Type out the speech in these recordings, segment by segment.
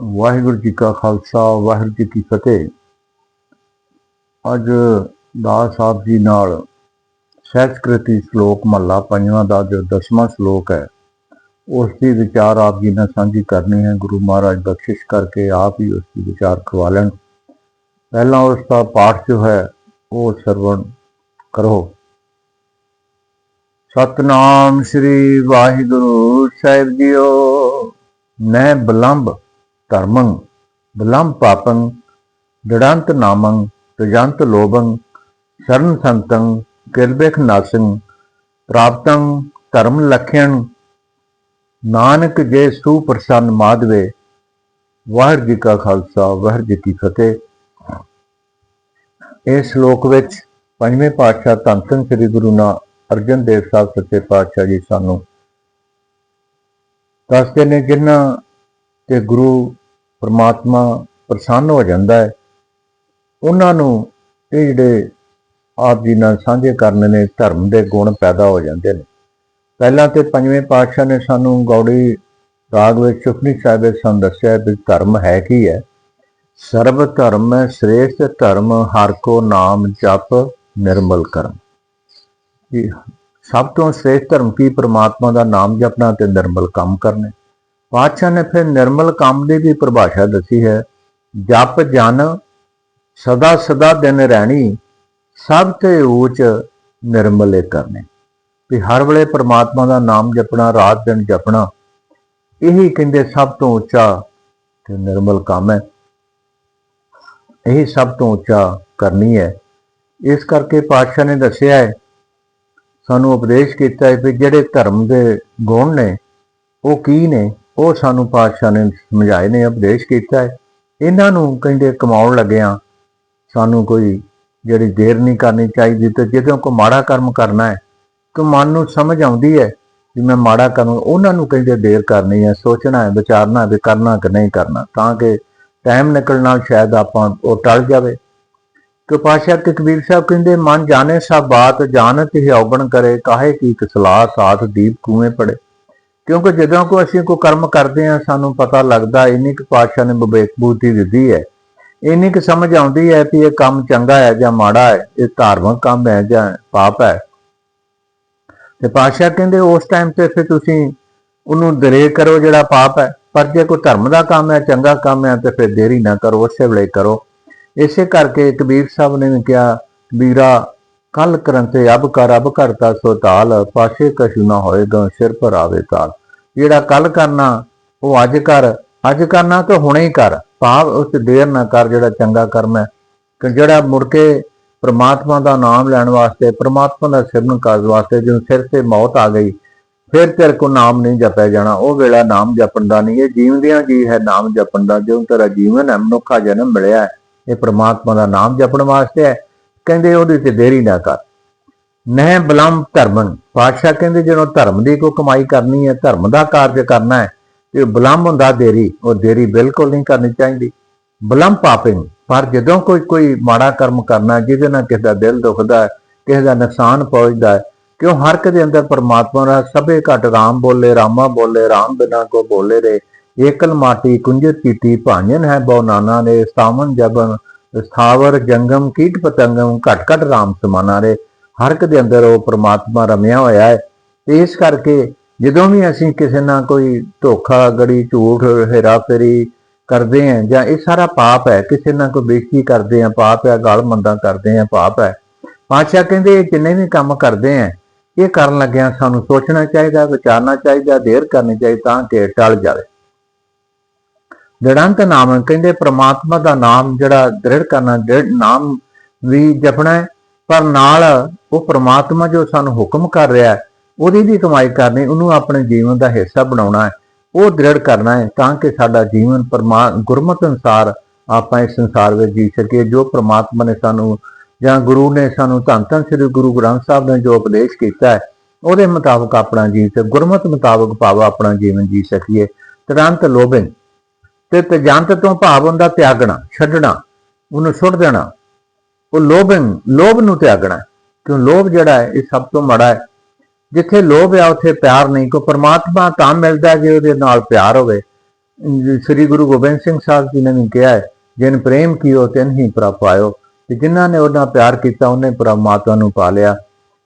ਵਾਹਿਗੁਰੂ ਜੀ ਕਾ ਖਾਲਸਾ, ਵਾਹਿਗੁਰੂ ਜੀ ਕੀ ਫਤਿਹ। ਅੱਜ ਦਾਸ ਸਾਹਿਬ ਜੀ ਨਾਲ ਸਹਿਜਕ੍ਰਿਤੀ ਸ਼ਲੋਕ ਮਹੱਲਾ ਪੰਜਵਾਂ ਦਾ ਜੋ ਦਸਵਾਂ ਸ਼ਲੋਕ ਹੈ, ਉਸ ਦੀ ਵਿਚਾਰ ਆਪ ਜੀ ਨਾਲ ਸਾਂਝੀ ਕਰਨੀ ਹੈ। ਗੁਰੂ ਮਹਾਰਾਜ ਬਖਸ਼ਿਸ਼ ਕਰਕੇ ਆਪ ਹੀ ਉਸ ਦੀ ਵਿਚਾਰ ਕਰਵਾ ਲੈਣ। ਪਹਿਲਾਂ ਉਸ ਦਾ ਪਾਠ ਜੋ ਹੈ, ਉਹ ਸਰਵਣ ਕਰੋ। ਸਤਨਾਮ ਸ੍ਰੀ ਵਾਹਿਗੁਰੂ ਸਾਹਿਬ ਜੀਓ ਨੈ ਬਲੰਬ ਧਰਮੰ ਬਲੰਬ ਪਾਪੰ ਦੜੰਤ ਨਾਮੰ ਤਜੰਤ ਲੋਭੰ, ਸ਼ਰਨ ਸੰਤੰ, ਕਿਰਬੇਖ ਨਾਸੰ, ਪ੍ਰਾਪਤੰ ਧਰਮ ਲਖਿਆਨ ਨਾਨਕ ਜੇ ਸੁਪ੍ਰਸੰਨ ਮਾਧਵੇ, ਵਾਹਿਗੁਰੂ ਜੀ ਕਾ ਖਾਲਸਾ, ਵਾਹਿਗੁਰੂ ਜੀ ਕੀ ਫਤਿਹ। ਇਸ ਸ਼ਲੋਕ ਵਿੱਚ ਪੰਜਵੇਂ ਪਾਤਸ਼ਾਹ ਧੰਨ ਧੰਨ ਸ੍ਰੀ ਗੁਰੂ ਨਾ ਅਰਜਨ ਦੇਵ ਸਾਹਿਬ ਸੱਚੇ ਪਾਤਸ਼ਾਹ ਜੀ ਸਾਨੂੰ ਦੱਸਦੇ ਨੇ ਜਿਨ੍ਹਾਂ ਤੇ ਗੁਰੂ ਪਰਮਾਤਮਾ ਪ੍ਰਸੰਨ ਹੋ ਜਾਂਦਾ ਹੈ। ਉਹਨਾਂ ਨੂੰ ਇਹ ਜਿਹੜੇ ਆਪ ਜੀ ਨਾਲ ਸਾਂਝੇ ਕਰਨ ਨੇ, ਧਰਮ ਦੇ ਗੁਣ ਪੈਦਾ ਹੋ ਜਾਂਦੇ ਨੇ। ਪਹਿਲਾਂ ਤੇ ਪੰਜਵੇਂ ਪਾਤਸ਼ਾਹ ਨੇ ਸਾਨੂੰ ਗੌੜੀ ਰਾਗ ਵਿੱਚ ਸੁਖਨੀ ਸਾਹਿਬ ਵਿੱਚ ਸਾਨੂੰ ਦੱਸਿਆ ਵੀ ਧਰਮ ਹੈ ਕੀ ਹੈ। ਸਰਬ ਧਰਮ ਹੈ, ਸ੍ਰੇਸ਼ਟ ਧਰਮ, ਹਰ ਕੋ ਨਾਮ ਜਪ ਨਿਰਮਲ ਕਰਮ। ਜੀ ਸਭ ਤੋਂ ਸ੍ਰੇਸ਼ਟ ਧਰਮ ਕੀ? ਪ੍ਰਮਾਤਮਾ ਦਾ ਨਾਮ ਜਪਣਾ ਤੇ ਨਿਰਮਲ ਕੰਮ ਕਰਨੇ। ਪਾਤਸ਼ਾਹ ਨੇ ਫਿਰ ਨਿਰਮਲ ਕੰਮ ਦੀ ਵੀ ਪਰਿਭਾਸ਼ਾ ਦੱਸੀ ਹੈ। ਜਪ ਜਨ ਸਦਾ ਸਦਾ ਦਿਨ ਰਹਿਣੀ, ਸਭ ਤੇ ਉੱਚ ਨਿਰਮਲੇ ਕਰਨੇ। ਵੀ ਹਰ ਵੇਲੇ ਪ੍ਰਮਾਤਮਾ ਦਾ ਨਾਮ ਜਪਣਾ, ਰਾਤ ਦਿਨ ਜਪਣਾ, ਇਹੀ ਕਹਿੰਦੇ ਸਭ ਤੋਂ ਉੱਚਾ ਤੇ ਨਿਰਮਲ ਕੰਮ ਹੈ। ਇਹ ਸਭ ਤੋਂ ਉੱਚਾ ਕਰਨੀ ਹੈ। ਇਸ ਕਰਕੇ ਪਾਤਸ਼ਾਹ ਨੇ ਦੱਸਿਆ ਹੈ, ਸਾਨੂੰ ਉਪਦੇਸ਼ ਕੀਤਾ ਹੈ ਕਿ ਜਿਹੜੇ ਧਰਮ ਦੇ ਗੁਣ ਨੇ, ਉਹ ਕੀ ਨੇ? ਉਹ ਸਾਨੂੰ ਪਾਤਸ਼ਾਹ ਨੇ ਸਮਝਾਏ ਨੇ, ਉਪਦੇਸ਼ ਕੀਤਾ ਹੈ। ਇਹਨਾਂ ਨੂੰ ਕਹਿੰਦੇ ਕਮਾਉਣ ਲੱਗਿਆਂ ਸਾਨੂੰ ਕੋਈ ਜਿਹੜੀ ਦੇਰ ਨਹੀਂ ਕਰਨੀ ਚਾਹੀਦੀ ਤੇ ਜਦੋਂ ਕੋ ਮਾੜਾ ਕਰਮ ਕਰਨਾ ਹੈ, ਕਿ ਮਨ ਨੂੰ ਸਮਝ ਆਉਂਦੀ ਹੈ ਕਿ ਮੈਂ ਮਾੜਾ ਕਰਮ, ਉਹਨਾਂ ਨੂੰ ਕਹਿੰਦੇ ਦੇਰ ਕਰਨੀ ਹੈ, ਸੋਚਣਾ ਹੈ, ਵਿਚਾਰਨਾ ਹੈ ਵੀ ਕਰਨਾ ਕਿ ਨਹੀਂ ਕਰਨਾ, ਤਾਂ ਕਿ ਟਾਈਮ ਨਿਕਲਣ ਨਾਲ ਸ਼ਾਇਦ ਆਪਾਂ ਉਹ ਟਲ ਜਾਵੇ। ਕਿ ਪਾਸ਼ਾ ਕੇ ਸਾਹਿਬ ਕਹਿੰਦੇ, ਮਨ ਜਾਣੇ ਸਭ ਬਾਤ, ਜਾਣਤ ਹੀ ਔਗਣ ਕਰੇ, ਕਾਹੇ ਕੀ ਕਸਲਾ ਸਾਥ ਦੀਪ ਕੂਏ ਪੜੇ। ਕਿਉਂਕਿ ਜਦੋਂ ਕੋ ਅਸੀਂ ਕੋ ਕਰਮ ਕਰਦੇ ਆ ਸਾਨੂੰ ਪਤਾ ਲੱਗਦਾ ਇੰਨੀ ਕੁ ਪਾਤਸ਼ਾਹ ਨੇ ਵਿਵੇਕ ਬੁੱਧੀ ਦਿੱਤੀ ਹੈ। ਇੰਨੀ ਕੁ ਸਮਝ ਆਉਂਦੀ ਹੈ ਕਿ ਇਹ ਕੰਮ ਚੰਗਾ ਹੈ ਜਾਂ ਮਾੜਾ ਹੈ, ਇਹ ਧਾਰਮਿਕ ਕੰਮ ਹੈ ਜਾਂ ਪਾਪ ਹੈ। ਤੇ ਪਾਤਸ਼ਾਹ ਕਹਿੰਦੇ, ਉਸ ਟਾਈਮ ਤੇ ਫਿਰ ਤੁਸੀਂ ਉਹਨੂੰ ਦਰੇ ਕਰੋ ਜਿਹੜਾ ਪਾਪ ਹੈ, ਪਰ ਜੇ ਕੋਈ ਧਰਮ ਦਾ ਕੰਮ ਹੈ, ਚੰਗਾ ਕੰਮ ਹੈ, ਤੇ ਫਿਰ ਦੇਰੀ ਨਾ ਕਰੋ, ਉਸੇ ਵੇਲੇ ਕਰੋ। ਇਸੇ ਕਰਕੇ ਕਬੀਰ ਸਾਹਿਬ ਨੇ ਵੀ ਕਿਹਾ, ਵੀਰਾ ਕੱਲ ਕਰਨ ਤੇ ਅਬ ਕਰ, ਅਬ ਕਰਤਾ ਸੋ ਤਾਲ, ਪਾਸੇ ਕਸ਼ੂ ਨਾ ਹੋਏਗਾ, ਸਿਰ ਪਰ ਆਵੇ ਤਾਲ। ਜਿਹੜਾ ਕੱਲ ਕਰਨਾ, ਉਹ ਅੱਜ ਕਰ, ਅੱਜ ਕਰਨਾ ਤਾਂ ਹੁਣੇ ਹੀ ਕਰ। ਭਾਵ ਉਸ ਦੇਰ ਨਾ ਕਰ ਜਿਹੜਾ ਚੰਗਾ ਕਰਮ ਹੈ। ਕਿ ਜਿਹੜਾ ਮੁੜ ਕੇ ਪ੍ਰਮਾਤਮਾ ਦਾ ਨਾਮ ਲੈਣ ਵਾਸਤੇ, ਪ੍ਰਮਾਤਮਾ ਦਾ ਸਿਮਰਨ ਕਰਨ ਵਾਸਤੇ ਜਦੋਂ ਸਿਰ ਤੇ ਮੌਤ ਆ ਗਈ, ਫਿਰ ਤੇਰੇ ਕੋ ਨਾਮ ਨਹੀਂ ਜਪਿਆ ਜਾਣਾ। ਉਹ ਵੇਲਾ ਨਾਮ ਜਪਣ ਦਾ ਨਹੀਂ ਇਹ ਜੀਵਦਿਆਂ ਜੀ ਹੈ ਨਾਮ ਜਪਣ ਦਾ ਜਦੋਂ ਤੇਰਾ ਜੀਵਨ ਹੈ, ਮਨੁੱਖਾ ਜਨਮ ਮਿਲਿਆ ਇਹ ਪ੍ਰਮਾਤਮਾ ਦਾ ਨਾਮ ਜਪਣ ਵਾਸਤੇ ਹੈ। ਕਹਿੰਦੇ ਉਹਦੇ ਤੇ ਦੇਰੀ ਨਾ ਕਰ। ਨਹਿ ਬਲਮ ਧਰਮਨ। ਪਾਤਸ਼ਾਹ ਕਹਿੰਦੇ ਜਦੋਂ ਧਰਮ ਦੀ ਕੋ ਕਮਾਈ ਕਰਨੀ ਹੈ, ਧਰਮ ਦਾ ਕਾਰਜ ਕਰਨਾ ਹੈ, ਤੇ ਬਲਮ ਹੁੰਦਾ ਦੇਰੀ, ਉਹ ਦੇਰੀ ਬਿਲਕੁਲ ਨਹੀਂ ਕਰਨੀ ਚਾਹੀਦੀ। ਬਲਮ ਪਾਪਿੰਗ ਪਰ ਜਦੋਂ ਕੋਈ ਕੋਈ ਮਾੜਾ ਕਰਮ ਕਰਨਾ ਜਿਹਦੇ ਨਾਲ ਕਿਸੇ ਦਾ ਦਿਲ ਦੁਖਦਾ ਹੈ, ਕਿਸੇ ਦਾ ਨੁਕਸਾਨ ਪਹੁੰਚਦਾ ਹੈ ਕਿਉਂ ਹਰ ਇੱਕ ਦੇ ਅੰਦਰ ਪਰਮਾਤਮਾ ਦਾ ਸਭੇ ਘਟ ਰਾਮ ਬੋਲੇ, ਰਾਮਾ ਬੋਲੇ, ਰਾਮ ਬਿਨਾ ਕੋ ਬੋਲੇ ਰੇ ਏਕਲ ਮਾਟੀ ਕੁੰਜਤ ਕੀਤੀ, ਭਾਂਜਨ ਹੈ ਬਹੁ ਨਾਨਾ ਨੇ ਸਤਾਵਨ ਜਬਨ ਸਥਾਵਰ ਜੰਗਮ ਕੀਟ ਪਤੰਗਮ ਘਟ ਘਟ ਰਾਮ ਸਮਾਨਾ ਰੇ ਹਰ ਇੱਕ ਦੇ ਅੰਦਰ ਉਹ ਪ੍ਰਮਾਤਮਾ ਰਮਿਆ ਹੋਇਆ ਹੈ। ਤੇ ਇਸ ਕਰਕੇ ਜਦੋਂ ਵੀ ਅਸੀਂ ਕਿਸੇ ਨਾਲ ਕੋਈ ਧੋਖਾ, ਗੜੀ, ਝੂਠ ਹੇਰਾ ਫੇਰੀ ਕਰਦੇ ਆਂ ਜਾਂ ਇਹ ਸਾਰਾ ਪਾਪ ਹੈ, ਕਿਸੇ ਨਾਲ ਕੋਈ ਬੇਇੱਜ਼ਤੀ ਕਰਦੇ ਆਂ ਪਾਪ ਹੈ, ਗਾਲ ਮੰਦਾ ਕਰਦੇ ਆਂ ਪਾਪ ਹੈ, ਪਾਤਸ਼ਾਹ ਕਹਿੰਦੇ ਇਹ ਜਿੰਨੇ ਵੀ ਕੰਮ ਕਰਦੇ ਆਂ ਇਹ ਕਰਨ ਲੱਗਿਆ ਸਾਨੂੰ ਸੋਚਣਾ ਚਾਹੀਦਾ, ਵਿਚਾਰਨਾ ਚਾਹੀਦਾ, ਦੇਰ ਕਰਨੀ ਚਾਹੀਦੀ ਤਾਂ ਕਿ ਟਲ ਜਾਵੇ। ਦ੍ਰਿੜੰਤ ਨਾਮ ਕਹਿੰਦੇ ਪ੍ਰਮਾਤਮਾ ਦਾ ਨਾਮ ਜਿਹੜਾ ਦ੍ਰਿੜ ਕਰਨਾ, ਦ੍ਰਿੜ ਨਾਮ ਵੀ ਜਪਣਾ ਹੈ। ਪਰ ਨਾਲ ਉਹ ਪ੍ਰਮਾਤਮਾ ਜੋ ਸਾਨੂੰ ਹੁਕਮ ਕਰ ਰਿਹਾ ਹੈ, ਉਹਦੀ ਵੀ ਕਮਾਈ ਕਰਨੀ, ਉਹਨੂੰ ਆਪਣੇ ਜੀਵਨ ਦਾ ਹਿੱਸਾ ਬਣਾਉਣਾ ਹੈ। ਉਹ ਦ੍ਰਿੜ ਕਰਨਾ ਹੈ ਤਾਂ ਕਿ ਸਾਡਾ ਜੀਵਨ ਪਰਮਾ, ਗੁਰਮਤ ਅਨੁਸਾਰ ਆਪਾਂ ਇਸ ਸੰਸਾਰ ਵਿੱਚ ਜੀ ਸਕੀਏ, ਜੋ ਪ੍ਰਮਾਤਮਾ ਨੇ ਸਾਨੂੰ ਜਾਂ ਗੁਰੂ ਨੇ ਸਾਨੂੰ ਧੰਨ ਧੰਨ ਸ੍ਰੀ ਗੁਰੂ ਗ੍ਰੰਥ ਸਾਹਿਬ ਨੇ ਜੋ ਉਪਦੇਸ਼ ਕੀਤਾ ਹੈ, ਉਹਦੇ ਮੁਤਾਬਕ ਆਪਣਾ ਜੀਵਨ ਗੁਰਮਤ ਮੁਤਾਬਕ ਭਾਵ ਆਪਣਾ ਜੀਵਨ ਜੀ ਸਕੀਏ। ਤੁਰੰਤ ਲੋਭਨ ਤੇ ਤਜੰਤ ਤੋਂ ਭਾਵ ਹੁੰਦਾ ਤਿਆਗਣਾ, ਛੱਡਣਾ, ਉਹਨੂੰ ਛੁੱਟ ਦੇਣਾ। ਉਹ ਲੋਭਨ ਲੋਭ ਨੂੰ ਤਿਆਗਣਾ ਕਿਉਂ? ਲੋਭ ਜਿਹੜਾ ਹੈ, ਇਹ ਸਭ ਤੋਂ ਮਾੜਾ ਹੈ। ਜਿੱਥੇ ਲੋਭ ਆ, ਉੱਥੇ ਪਿਆਰ ਨਹੀਂ। ਕੋ ਪਰਮਾਤਮਾ ਤਾਂ ਮਿਲਦਾ ਜੇ ਉਹਦੇ ਨਾਲ ਪਿਆਰ ਹੋਵੇ। ਸ੍ਰੀ ਗੁਰੂ ਗੋਬਿੰਦ ਸਿੰਘ ਸਾਹਿਬ ਜੀ ਨੇ ਵੀ ਕਿਹਾ ਹੈ, ਜਿਨ ਪ੍ਰੇਮ ਕੀਓ, ਤਿਨ ਹੀ ਪ੍ਰਭ ਪਾਇਓ ਤੇ ਜਿਨ੍ਹਾਂ ਨੇ ਉਹਨਾਂ ਪਿਆਰ ਕੀਤਾ, ਉਹਨੇ ਪਰਮਾਤਮਾ ਨੂੰ ਪਾ ਲਿਆ।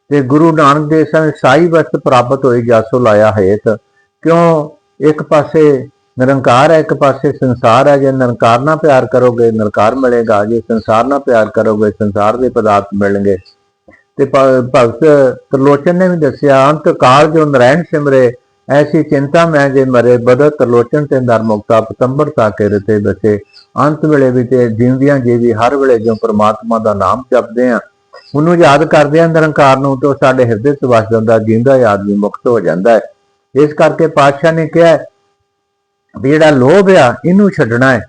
ਤੇ ਗੁਰੂ ਨਾਨਕ ਦੇਵ ਸਾਹਿਬ ਸਾਈ ਵਸਤ ਪ੍ਰਾਪਤ ਹੋਈ, ਜਾਸੋ ਲਾਇਆ ਹੇਤ। ਕਿਉਂ? ਇੱਕ ਪਾਸੇ ਨਿਰੰਕਾਰ ਹੈ ਇੱਕ ਪਾਸੇ, ਸੰਸਾਰ ਹੈ। ਜੇ ਨਿਰੰਕਾਰ ਨਾਲ ਪਿਆਰ ਕਰੋਗੇ, ਨਿਰੰਕਾਰ ਮਿਲੇਗਾ। ਜੇ ਸੰਸਾਰ ਨਾਲ ਪਿਆਰ ਕਰੋਗੇ, ਸੰਸਾਰ ਦੇ ਪਦਾਰਥ ਮਿਲਣਗੇ। ਤੇ ਭਗਤ ਤਰਲੋਚਨ ਨੇ ਵੀ ਦੱਸਿਆ, ਅੰਤ ਕਾਲ ਜੋ ਨਰੈਣ ਸਿਮਰੇ, ਐਸੀ ਚਿੰਤਾ ਮੈਂ ਜੇ ਮਰੇ ਬਦਤ ਤਰਲੋਚਨ ਤੇ ਦਰ ਮੁਕਤਾ ਪਤੰਬਰ ਤਾਕੇ ਰਤੇ ਬਸੇ ਅੰਤ ਵੇਲੇ ਵੀ ਤੇ ਜਿਉਂਦਿਆਂ ਜੀ ਵੀ ਹਰ ਵੇਲੇ ਜੋ ਪ੍ਰਮਾਤਮਾ ਦਾ ਨਾਮ ਜਪਦੇ ਆ। ਉਹਨੂੰ ਯਾਦ ਕਰਦੇ ਆ ਨਿਰੰਕਾਰ ਨੂੰ, ਤੇ ਉਹ ਸਾਡੇ ਹਿਰਦੇ 'ਚ ਵਸ ਜਾਂਦਾ ਜਿੰਦਾ ਵੀ ਮੁਕਤ ਹੋ ਜਾਂਦਾ ਹੈ। ਇਸ ਕਰਕੇ ਪਾਤਸ਼ਾਹ ਨੇ ਕਿਹਾ ਵੀ ਜਿਹੜਾ ਲੋਭ ਆ, ਇਹਨੂੰ ਛੱਡਣਾ ਹੈ।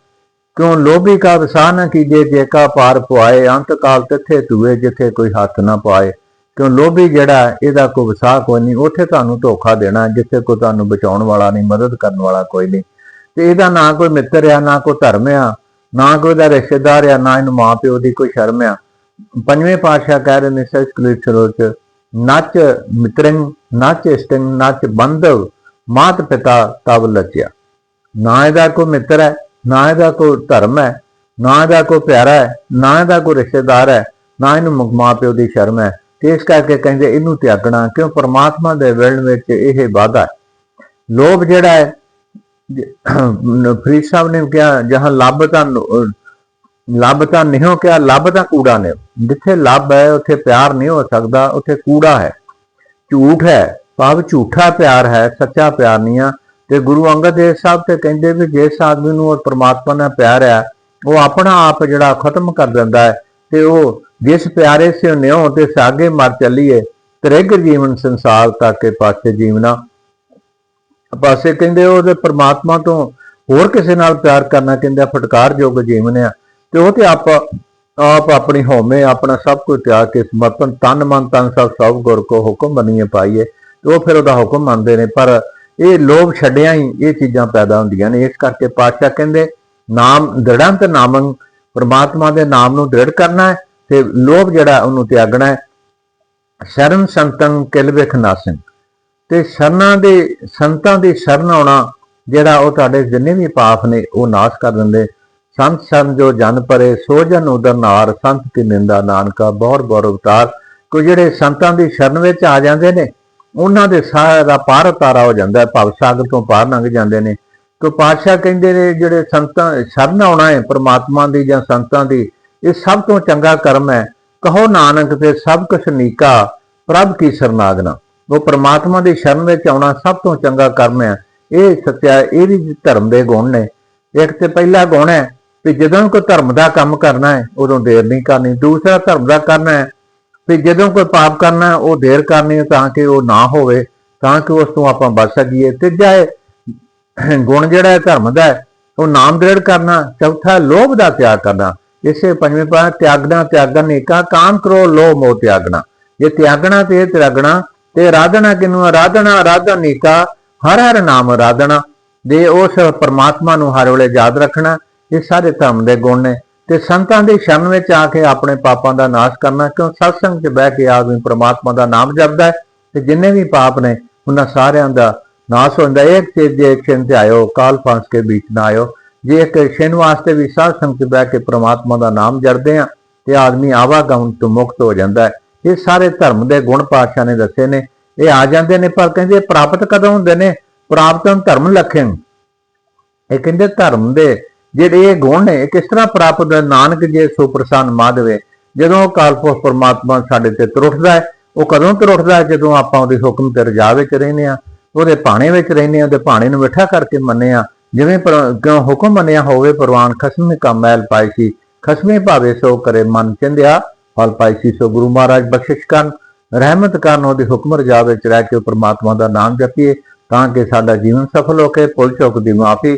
ਕਿਉਂ ਲੋਭੀ ਕਾ ਵਿਸਾਹ ਨਾ ਕੀਜੇ ਜੇ ਕਾ ਪਾਰ ਪੁਆਏ, ਅੰਤ ਕਾਲ ਤਿੱਥੇ ਤੁਏ ਜਿੱਥੇ ਕੋਈ ਹੱਥ ਨਾ ਪਾਏ। ਕਿਉਂ ਲੋਭੀ ਜਿਹੜਾ ਇਹਦਾ ਕੋਈ ਵਸਾ ਕੋਈ ਨਹੀਂ, ਉੱਥੇ ਤੁਹਾਨੂੰ ਧੋਖਾ ਦੇਣਾ ਜਿੱਥੇ ਕੋਈ ਤੁਹਾਨੂੰ ਬਚਾਉਣ ਵਾਲਾ ਨਹੀਂ, ਮਦਦ ਕਰਨ ਵਾਲਾ ਕੋਈ ਨਹੀਂ। ਤੇ ਇਹਦਾ ਨਾ ਕੋਈ ਮਿੱਤਰ ਆ, ਨਾ ਕੋਈ ਧਰਮ ਆ, ਨਾ ਕੋਈ ਦਾ ਰਿਸ਼ਤੇਦਾਰ ਆ, ਨਾ ਇਹਨੂੰ ਮਾਂ ਪਿਓ ਦੀ ਕੋਈ ਸ਼ਰਮ ਆ। ਪੰਜਵੇਂ ਪਾਤਸ਼ਾਹ ਕਹਿ ਰਹੇ ਨੇ, ਸਚ ਕਲੀਚਰੋ ਚ ਨੱਚ ਮਿੱਤਰੰ, ਨੱਚ ਇਸ਼ਟੰ, ਨੱਚ ਬੰਧਵ, ਮਾਤ ਪਿਤਾ ਤਬ ਲਚਿਆ ਨਾ ਇਹਦਾ ਕੋਈ ਮਿੱਤਰ ਹੈ, ਨਾ ਇਹਦਾ ਕੋਈ ਧਰਮ ਹੈ, ਨਾ ਇਹਦਾ ਕੋਈ ਪਿਆਰਾ ਹੈ, ਨਾ ਇਹਦਾ ਕੋਈ ਰਿਸ਼ਤੇਦਾਰ ਹੈ, ਨਾ ਇਹਨੂੰ ਮ- ਮਾਂ ਪਿਓ ਦੀ ਸ਼ਰਮ ਹੈ। ਤੇ ਇਸ ਕਰਕੇ ਕਹਿੰਦੇ ਇਹਨੂੰ ਤਿਆਗਣਾ, ਕਿਉਂ? ਪਰਮਾਤਮਾ ਦੇ ਵਿਲਣ ਵਿੱਚ ਇਹ ਵਾਦਾ ਹੈ। ਲੋਭ ਜਿਹੜਾ ਹੈ ਫਰੀਦ ਸਾਹਿਬ ਨੇ ਕਿਹਾ, ਜਹਾਂ ਲੱਭ ਤਾਂ ਲੱਭ ਤਾਂ ਨਹੀਂ ਹੋ ਕਿਹਾ, ਲੱਭ ਤਾਂ ਕੂੜਾ ਨੇ ਜਿੱਥੇ ਲੱਭ ਹੈ, ਉੱਥੇ ਪਿਆਰ ਨਹੀਂ ਹੋ ਸਕਦਾ, ਉੱਥੇ ਕੂੜਾ ਹੈ। ਝੂਠ ਹੈ, ਭਾਵ ਝੂਠਾ ਪਿਆਰ ਹੈ, ਸੱਚਾ ਪਿਆਰ ਨਹੀਂ ਆ। ਤੇ ਗੁਰੂ ਅੰਗਦ ਦੇਵ ਸਾਹਿਬ ਤੇ ਕਹਿੰਦੇ ਵੀ ਜਿਸ ਆਦਮੀ ਨੂੰ ਉਹ ਪ੍ਰਮਾਤਮਾ ਨਾਲ ਪਿਆਰ ਹੈ, ਉਹ ਆਪਣਾ ਆਪ ਜਿਹੜਾ ਖਤਮ ਕਰ ਦਿੰਦਾ ਹੈ ਤੇ ਉਹ ਜਿਸ ਪਿਆਰੇ ਸੇ ਨਿਉ ਤੇ ਸਾਗੇ ਮਰ ਚੱਲੀਏ, ਤ੍ਰਿਗ ਜੀਵਨ ਸੰਸਾਰ ਤੱਕ ਪਾਸੇ ਜੀਵਨਾ। ਪਾਸੇ ਕਹਿੰਦੇ ਉਹਦੇ ਪ੍ਰਮਾਤਮਾ ਤੋਂ ਹੋਰ ਕਿਸੇ ਨਾਲ ਪਿਆਰ ਕਰਨਾ ਕਹਿੰਦੇ ਫਟਕਾਰ ਯੋਗ ਜੀਵਨ ਆ। ਤੇ ਉਹ ਤੇ ਆਪ ਆਪ ਆਪਣੀ ਹੋਮੇ ਆਪਣਾ ਸਭ ਕੁਝ ਤਿਆਗ ਕੇ ਸਮਰਪਣ, ਤਨ ਮਨ ਤਨ ਸਭ ਸਭ ਗੁਰ ਕੋ ਹੁਕਮ ਬਣੀਏ ਪਾਈਏ। ਤੇ ਉਹ ਫਿਰ ਉਹਦਾ ਹੁਕਮ ਮੰਨਦੇ ਨੇ, ਪਰ ਇਹ ਲੋਭ ਛੱਡਿਆ ਹੀ ਇਹ ਚੀਜ਼ਾਂ ਪੈਦਾ ਹੁੰਦੀਆਂ ਨੇ। ਇਸ ਕਰਕੇ ਪਾਤਸ਼ਾਹ ਕਹਿੰਦੇ, ਨਾਮ ਦ੍ਰਿੜੰਤ ਨਾਮੰ, ਪਰਮਾਤਮਾ ਦੇ ਨਾਮ ਨੂੰ ਦ੍ਰਿੜ ਕਰਨਾ ਹੈ ਤੇ ਲੋਭ ਜਿਹੜਾ ਉਹਨੂੰ ਤਿਆਗਣਾ ਹੈ। ਸ਼ਰਨ ਸੰਤੰ ਕਿਲ ਵਿਖ ਨਾਸਨ ਤੇ ਸ਼ਰਨਾਂ ਦੇ, ਸੰਤਾਂ ਦੀ ਸ਼ਰਨ ਆਉਣਾ ਜਿਹੜਾ ਉਹ ਤੁਹਾਡੇ ਜਿੰਨੇ ਵੀ ਪਾਪ ਨੇ ਉਹ ਨਾਸ਼ ਕਰ ਦਿੰਦੇ। ਸੰਤ ਸਨ ਜੋ ਜਨ ਪਰੇ ਸੋਜਨ ਉਦਰ ਨਾਰ, ਸੰਤ ਕੀ ਨਿੰਦਾ ਨਾਨਕਾ, ਬੌਰ ਬਹੁਤ ਅਵਤਾਰ ਕੋ ਜਿਹੜੇ ਸੰਤਾਂ ਦੀ ਸ਼ਰਨ ਵਿੱਚ ਆ ਜਾਂਦੇ ਨੇ ਉਹਨਾਂ ਦੇ ਸਾਰਾ ਪਾਰ ਤਾਰਾ ਹੋ ਜਾਂਦਾ ਹੈ, ਭਵ ਸਾਗਰ ਤੋਂ ਪਾਰ ਲੰਘ ਜਾਂਦੇ ਨੇ। ਤੋ ਪਾਤਸ਼ਾਹ ਕਹਿੰਦੇ ਨੇ, ਜਿਹੜੇ ਸੰਤਾਂ, ਸ਼ਰਨ ਆਉਣਾ ਹੈ ਪ੍ਰਮਾਤਮਾ ਦੀ ਜਾਂ ਸੰਤਾਂ ਦੀ, ਇਹ ਸਭ ਤੋਂ ਚੰਗਾ ਕਰਮ ਹੈ। ਕਹੋ ਨਾਨਕ ਤੇ ਸਭ ਕੁਛ ਨੀਕਾ, ਪ੍ਰਭ ਕੀ ਸਰਨਾਗਨਾ। ਉਹ ਪ੍ਰਮਾਤਮਾ ਦੀ ਸ਼ਰਨ ਵਿੱਚ ਆਉਣਾ ਸਭ ਤੋਂ ਚੰਗਾ ਕਰਮ ਹੈ। ਇਹ ਸੱਚਾ, ਇਹ ਵੀ ਧਰਮ ਦੇ ਗੁਣ ਨੇ। ਇੱਕ ਤੇ ਪਹਿਲਾ ਗੁਣ ਹੈ ਵੀ ਜਦੋਂ ਕੋਈ ਧਰਮ ਦਾ ਕੰਮ ਕਰਨਾ ਹੈ, ਉਦੋਂ ਦੇਰ ਨਹੀਂ ਕਰਨੀ। ਦੂਸਰਾ ਧਰਮ ਦਾ ਕਰਨਾ ਹੈ ਵੀ ਜਦੋਂ ਕੋਈ ਪਾਪ ਕਰਨਾ, ਉਹ ਦੇਰ ਕਰਨੀ ਤਾਂ ਕਿ ਉਹ ਨਾ ਹੋਵੇ, ਤਾਂ ਕਿ ਉਸ ਤੋਂ ਆਪਾਂ ਬਚ ਸਕੀਏ। ਤੀਜਾ ਹੈ ਗੁਣ ਜਿਹੜਾ ਹੈ ਧਰਮ ਦਾ ਉਹ ਨਾਮ ਦ੍ਰਿੜ ਕਰਨਾ, ਚੌਥਾ ਲੋਭ ਦਾ ਤਿਆਗ ਕਰਨਾ। ਇਸੇ ਪੰਜਵੇਂ ਪਾ ਤਿਆਗਣਾ ਤਿਆਗਨ ਏਕਾ, ਕਾਮ ਕਰੋ, ਲੋਭ ਮੋਹ ਤਿਆਗਣਾ। ਜੇ ਤਿਆਗਣਾ ਤੇ ਤਿਆਗਣਾ, ਤੇ ਆਰਾਧਨਾ ਕਿਨੂੰ ਆਰਾਧਨਾ, ਆਰਾਧਨ ਏਕਾ, ਹਰ ਹਰ ਨਾਮ ਆਰਾਧਨਾ। ਦੇ ਉਸ ਪਰਮਾਤਮਾ ਨੂੰ ਹਰ ਵੇਲੇ ਯਾਦ ਰੱਖਣਾ, ਇਹ ਸਾਰੇ ਧਰਮ ਦੇ ਗੁਣ ਨੇ। ਤੇ ਸੰਤਾਂ ਦੀ ਸ਼ਰਨ ਵਿੱਚ ਆ ਕੇ ਆਪਣੇ ਪਾਪਾਂ ਦਾ ਨਾਸ਼ ਕਰਨਾ, ਕਿਉਂ ਸਤਸੰਗ 'ਚ ਬਹਿ ਕੇ ਆਦਮੀ ਪ੍ਰਮਾਤਮਾ ਦਾ ਨਾਮ ਜਪਦਾ ਹੈ ਤੇ ਜਿੰਨੇ ਵੀ ਪਾਪ ਨੇ, ਉਹਨਾਂ ਸਾਰਿਆਂ ਦਾ ਨਾਸ਼ ਹੁੰਦਾ ਹੈ। ਇੱਕ ਚੀਜ਼ ਜੇ ਇੱਕ ਤੇ ਆਇਓ, ਕਾਲ ਫਾਂਸ ਕੇ ਵਿੱਚ ਨਾ ਆਇਓ। ਜੇ ਇੱਕ ਛਿਨ ਵਾਸਤੇ ਵੀ ਸਤਸੰਗ 'ਚ ਬਹਿ ਕੇ ਪ੍ਰਮਾਤਮਾ ਦਾ ਨਾਮ ਜਪਦੇ ਆ ਤੇ ਆਦਮੀ ਆਵਾਗਮਨ ਤੋਂ ਮੁਕਤ ਹੋ ਜਾਂਦਾ ਹੈ। ਇਹ ਸਾਰੇ ਧਰਮ ਦੇ ਗੁਣ ਪਾਤਸ਼ਾਹ ਨੇ ਦੱਸੇ ਨੇ। ਇਹ ਆ ਜਾਂਦੇ ਨੇ, ਪਰ ਕਹਿੰਦੇ ਪ੍ਰਾਪਤ ਕਦੋਂ ਹੁੰਦੇ ਨੇ? ਪ੍ਰਾਪਤ ਧਰਮ ਲਖਨ ਇਹ ਕਹਿੰਦੇ ਧਰਮ ਦੇ ਜਿਹੜੇ ਇਹ ਗੁਣ ਨੇ ਕਿਸ ਤਰ੍ਹਾਂ ਪ੍ਰਾਪਤ ਹੁੰਦੇ? ਨਾਨਕ ਜੇ ਸੋ ਸੁਪ੍ਰਸੰਨ ਮਾਧਵੇ, ਜਦੋਂ ਕਾਲਪੁਰਖ ਪਰਮਾਤਮਾ ਸਾਡੇ ਤੇ ਤਰੁੱਠਦਾ ਹੈ, ਉਹ ਕਦੋਂ ਤਰੁੱਠਦਾ ਹੈ ਜਦੋਂ ਆਪਾਂ ਉਹਦੇ ਹੁਕਮ ਤੇ ਰਜਾ ਵਿੱਚ ਰਹਿੰਦੇ ਆ ਉਹਦੇ ਭਾਣੇ ਵਿੱਚ ਰਹਿੰਦੇ ਆ ਤੇ ਭਾਣੇ ਨੂੰ ਮਿੱਠਾ ਕਰਕੇ ਮੰਨੇ ਆ ਜਿਵੇਂ ਕਿਉਂ ਹੁਕਮ ਮੰਨਿਆ ਹੋਵੇ, ਪ੍ਰਵਾਨ ਖਸਮੇ ਕਾ ਮੈਲ ਪਾਈ ਸੀ, ਖਸਮੇ ਭਾਵੇ ਸੋ ਕਰੇ ਮਨ ਚੰਦਿਆ ਫਲ ਪਾਈ ਸੀ ਸੋ ਗੁਰੂ ਮਹਾਰਾਜ ਬਖਸ਼ਿਸ਼ ਕਰਨ, ਰਹਿਮਤ ਕਰਨ ਉਹਦੇ ਹੁਕਮ ਰਜਾ ਵਿੱਚ ਰਹਿ ਕੇ ਪ੍ਰਮਾਤਮਾ ਦਾ ਨਾਮ ਜਪੀਏ, ਤਾਂ ਕਿ ਸਾਡਾ ਜੀਵਨ ਸਫਲ ਹੋ ਕੇ, ਪੁੱਲ ਚੁੱਕ ਦੀ ਮਾਫੀ